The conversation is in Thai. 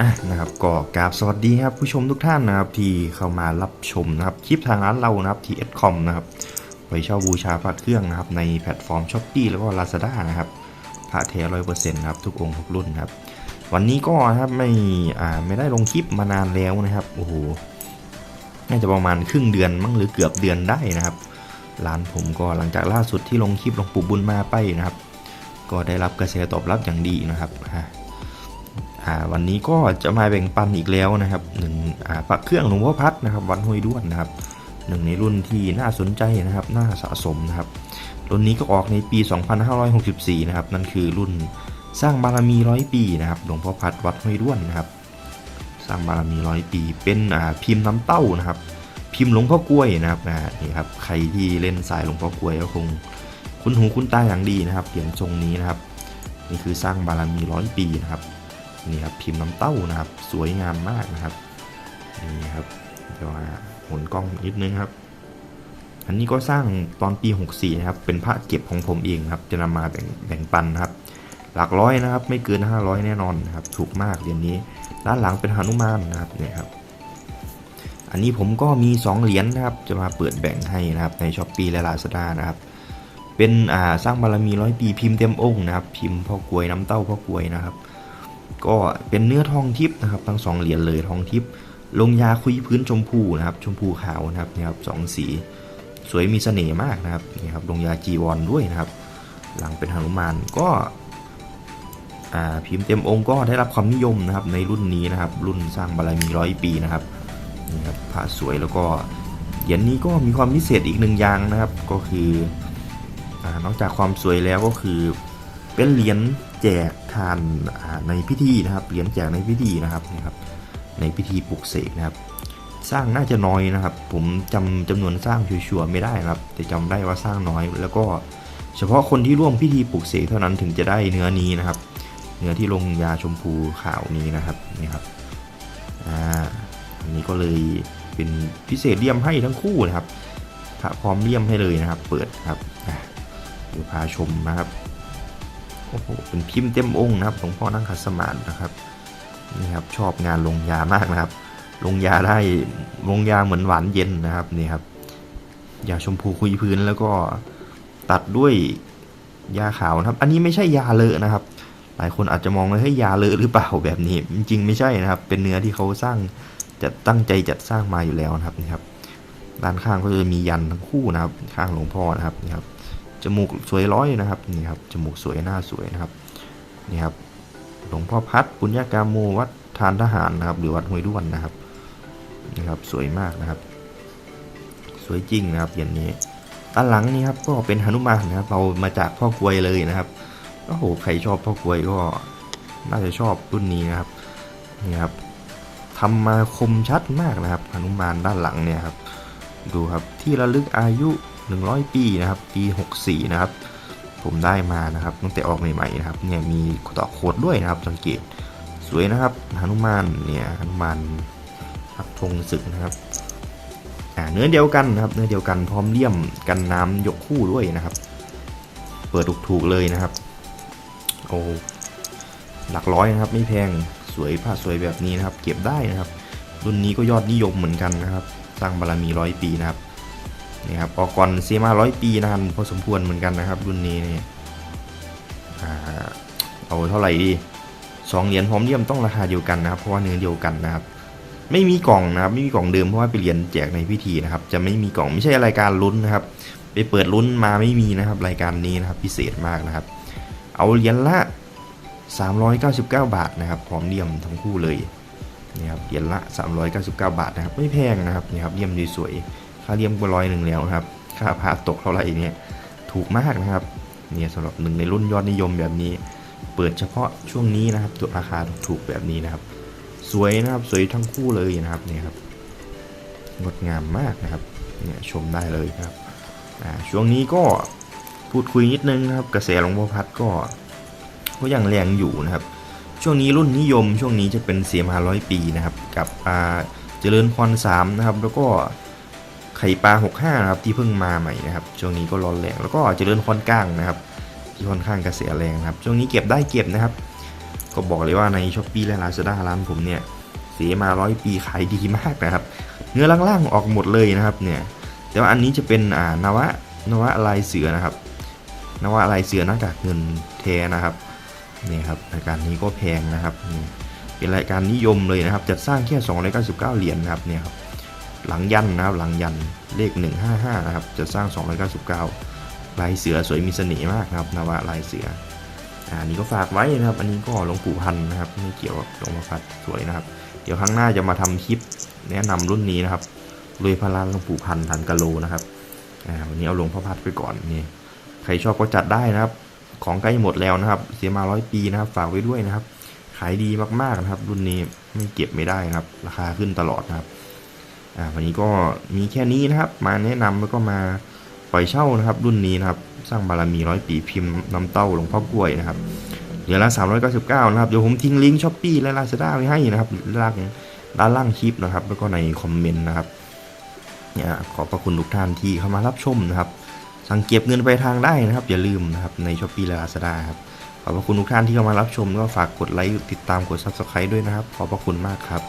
อะนะครับก็กราบสวัสดีครับผู้ชมทุกท่านนะครับที่เข้ามารับชมนะครับคลิปทางร้านเรานะครับที่ s c o m นะครับไว้เช่าบูชาพระเครื่องนะครับในแพลตฟอร์ม s h อ p e e แล้วก็ Lazada นะครับพระเทร้อยเปอร์เซ็นต์ครับทุกองค์ทุกรุ่นครับวันนี้ก็ครับไม่อ่าไม่ได้ลงคลิปมานานแล้วนะครับโอ้โหน่าจะประมาณครึ่งเดือนมั้งหรือเกือบเดือนได้นะครับร้านผมก็หลังจากล่าสุดที่ลงคลิปลงปู่บุญมาไปนะครับ ก็ได้รับกระแสตอบรับอย่างดีนะครับ อ่าวันนี้ก็จะมาแบ่งปันอีกแล้วนะครับหนึ่งอ่าพระเครื่องหลวงพ่อพัดนะครับวัดห้วยด้วนนะครับหนึ่งในรุ่นที่น่าสนใจนะครับน่าสะสมนะครับรุ่นนี้ก็ออกในปี 2564 นะครับ นั่นคือรุ่นสร้างบารมีร้อยปีนะครับหลวงพ่อพัดวัดห้วยด้วนนะครับสร้างบารมีร้อยปี เป็นอ่าพิมพ์น้ำเต้านะครับ พิมพ์หลวงพ่อกล้วยนะครับนะนี่ครับใครที่เล่นสายหลวงพ่อกล้วยก็คงคุ้นหูคุ้นตาอย่างดีนะครับเหรียญทรงนี้นะครับ นี่คือสร้างบารมีร้อยปีนะครับ นี่ครับพิมพ์น้ำเต้านะครับ สวยงามมากนะครับนี่ครับเดี๋ยวมาหมุนกล้องนิดนึงครับ อันนี้ก็สร้างตอนปี 64 นะครับ เป็นพระเก็บของผมเองครับ จะนำมาแบ่งแบ่งปันนะครับ หลักร้อยนะครับ ไม่เกิน 500 แน่นอนนะครับ ถูกมากเหรียญนี้ ด้านหลังเป็นหนุมานนะครับเนี่ยครับ อันนี้ผมก็มี 2 เหรียญนะครับ จะมาเปิดแบ่งให้นะครับ ในช้อปปีและลาซาด้านะครับเป็นอ่าสร้างบารมีร้อยปีพิมพ์เต็มองค์นะครับ พิมพ์พ่อกลวยน้ำเต้าพ่อกลวยนะครับ ก็เป็นเนื้อทองทิพย์นะครับ ทั้งสองเหรียญเลยทองทิพย์ลงยาคุยพื้นชมพูนะครับ ชมพูขาวนะครับนี่ครับสองสี สวยมีเสน่ห์มากนะครับนี่ครับลงยาจีวรด้วยนะครับ หลังเป็นหนุมานก็พิมพ์เต็มองค์ก็ได้รับความนิยมนะครับในรุ่นนี้นะครับ รุ่นสร้างบารมีร้อยปีนะครับนี่ครับพระสวยแล้วก็เหรียญนี้ก็มีความพิเศษอีกหนึ่งอย่างนะครับ ก็คืออนอกจากความสวยแล้วก็คือ เป็นเหรียญแจกทานในพิธีนะครับ เหรียญแจกในพิธีนะครับนี่ครับ ในพิธีปลุกเสกนะครับ สร้างน่าจะน้อยนะครับ ผมจำจำนวนสร้างชัวร์ๆไม่ได้นะครับ แต่จำได้ว่าสร้างน้อย แล้วก็เฉพาะคนที่ร่วมพิธีปลุกเสกเท่านั้นถึงจะได้เนื้อนี้นะครับ เนื้อที่ลงยาชมพูขาวนี้นะครับนี่ครับอ่าอันนี้ก็เลยเป็นพิเศษเลี่ยมให้ทั้งคู่นะครับพระพร้อมเลี่ยมให้เลยนะครับ เปิดครับเดี๋ยวพาชมนะครับ โอ้โหเป็นพิมพ์เต็มองค์นะครับหลวงพ่อนั่งขัดสมาธินะครับนี่ครับชอบงานลงยามากนะครับ ลงยาได้ลงยาเหมือนหวานเย็นนะครับนี่ครับยาชมพูคุยพื้นแล้วก็ตัดด้วยยาขาวนะครับ อันนี้ไม่ใช่ยาเลอะนะครับ หลายคนอาจจะมองว่าเฮ้ยยาเลอะหรือเปล่าแบบนี้ จริงๆไม่ใช่นะครับ เป็นเนื้อที่เขาสร้างจะตั้งใจจัดสร้างมาอยู่แล้วนะครับนี่ครับด้านข้างก็จะมียันทั้งคู่นะครับ ข้างหลวงพ่อนะครับนี่ครับ จมูกสวยร้อยนะครับนี่ครับจมูกสวยหน้าสวยนะครับนี่ครับหลวงพ่อพัดปุญญากาโมวัดทานทหารนะครับ หรือวัดห้วยด้วนนะครับนี่ครับสวยมากนะครับ สวยจริงนะครับอย่างนี้ด้านหลังนี่ครับก็เป็นหนุมานนะครับเรามาจากพ่อกลวยเลยนะครับโอ้โหใครชอบพ่อกลวยก็น่าจะชอบรุ่นนี้นะครับนี่ครับทำมาคมชัดมากนะครับหนุมานด้านหลังเนี่ยครับ ดูครับที่ระลึกอายุ 100 ปีนะครับ ปี 64 นะครับ ผมได้มานะครับตั้งแต่ออกใหม่ๆนะครับเนี่ยมีต่อโคดด้วยนะครับ สังเกตสวยนะครับหนุมานเนี่ยหนุมานรับธงศึกนะครับอ่าเนื้อเดียวกันนะครับ เนื้อเดียวกันพร้อมเลี่ยมกันน้ำยกคู่ด้วยนะครับ เปิดถูกๆเลยนะครับ โอ้หลักร้อยนะครับ ไม่แพงสวยผ้าสวยแบบนี้นะครับ เก็บได้นะครับ รุ่นนี้ก็ยอดนิยมเหมือนกันนะครับ สร้างบารมีร้อยปีนะครับ นี่ครับออกก่อนเซมาร้อยปีนานพอสมควรเหมือนกันนะครับ รุ่นนี้นี่เอาเท่าไหร่ดีสองเหรียญพร้อมเลี่ยมต้องราคาเดียวกันนะครับ เพราะว่าเนื้อเดียวกันนะครับ ไม่มีกล่องนะครับ ไม่มีกล่องเดิมเพราะว่าไปเหรียญแจกในพิธีนะครับ จะไม่มีกล่องไม่ใช่รายการลุ้นนะครับ ไปเปิดลุ้นมาไม่มีนะครับ รายการนี้นะครับ พิเศษมากนะครับ เอาเหรียญละ 399 บาทนะครับพร้อมเลี่ยมทั้งคู่เลยนี่ครับเหรียญละ 399 บาทนะครับ ไม่แพงนะครับนี่ครับเลี่ยมดีสวย ค่าเลี่ยมก็ร้อยหนึ่งแล้วนะครับ ค่าพาตกเท่าไหร่เนี่ยถูกมากนะครับ เนี่ยสำหรับหนึ่งในรุ่นยอดนิยมแบบนี้ เปิดเฉพาะช่วงนี้นะครับตัวราคาถูกๆแบบนี้นะครับ สวยนะครับสวยทั้งคู่เลยนะครับเนี่ยครับงดงามมากนะครับเนี่ยชมได้เลยนะครับอ่าช่วงนี้ก็พูดคุยนิดนึงนะครับกระแสหลวงพ่อพัดก็ก็ยังแรงอยู่นะครับ ช่วงนี้รุ่นนิยมช่วงนี้จะเป็นเสียมาร้อยปีนะครับ กับอ่าเจริญพรสามนะครับ แล้วก็ ไข่ปลา 65นะครับที่เพิ่งมาใหม่นะครับช่วงนี้ก็ร้อนแรงแล้วก็เจริญพรก้างนะครับ ที่ค่อนข้างกระแสแรงครับช่วงนี้เก็บได้เก็บนะครับ ก็บอกเลยว่าในช้อปปี้และ Lazada ร้านผมเนี่ยเสียมาร้อยปีขายดีมากนะครับ เนื้อล่างๆออกหมดเลยนะครับเนี่ยแต่ว่าอันนี้จะเป็นอ่านวะนวะลายเสือนะครับ นวะลายเสือหน้ากากเงินแท้นะครับนี่ครับรายการนี้ก็แพงนะครับเป็นรายการนิยมเลยนะครับจัดสร้างแค่299เหรียญนะครับเนี่ยครับ หลังยันนะครับ หลังยันเลข 155 นะครับจัดสร้าง 299 ลายเสือสวยมีเสน่ห์มากครับนวะลายเสืออันนี้ก็ฝากไว้นะครับ อันนี้ก็หลวงปู่พันนะครับ ไม่เกี่ยวกับหลวงพ่อพัดสวยนะครับ เดี๋ยวครั้งหน้าจะมาทำคลิปแนะนำรุ่นนี้นะครับลุยพลานหลวงปู่พันธ์ทันกะโลนะครับวันนี้เอาหลวงพ่อพัดไปก่อนนี่ใครชอบก็จัดได้นะครับ ของใกล้หมดแล้วนะครับ เสียมาร้อยปีนะครับ ฝากไว้ด้วยนะครับ ขายดีมากๆนะครับ รุ่นนี้ไม่เก็บไม่ได้นะครับ ราคาขึ้นตลอดนะครับ วันนี้ก็มีแค่นี้นะครับ มาแนะนำแล้วก็มาปล่อยเช่านะครับ รุ่นนี้นะครับ สร้างบารมีร้อยปีพิมพ์น้ำเต้าหลวงพ่อกล้วยนะครับเดี๋ยวละ399 นะครับ เดี๋ยวผมทิ้งลิงก์ช้อปปี้และ Lazada ไว้ให้นะครับล่างด้านล่างคลิปนะครับ แล้วก็ในคอมเมนต์นะครับเนี่ยขอบพระคุณทุกท่านที่เข้ามารับชมนะครับ สั่งเก็บเงินไปทางได้นะครับ อย่าลืมนะครับในช้อปปี้และ Lazada ครับขอบพระคุณทุกท่านที่เข้ามารับชมก็ฝากกดไลค์ติดตามกด Subscribe ด้วยนะครับ ขอบพระคุณมากครับ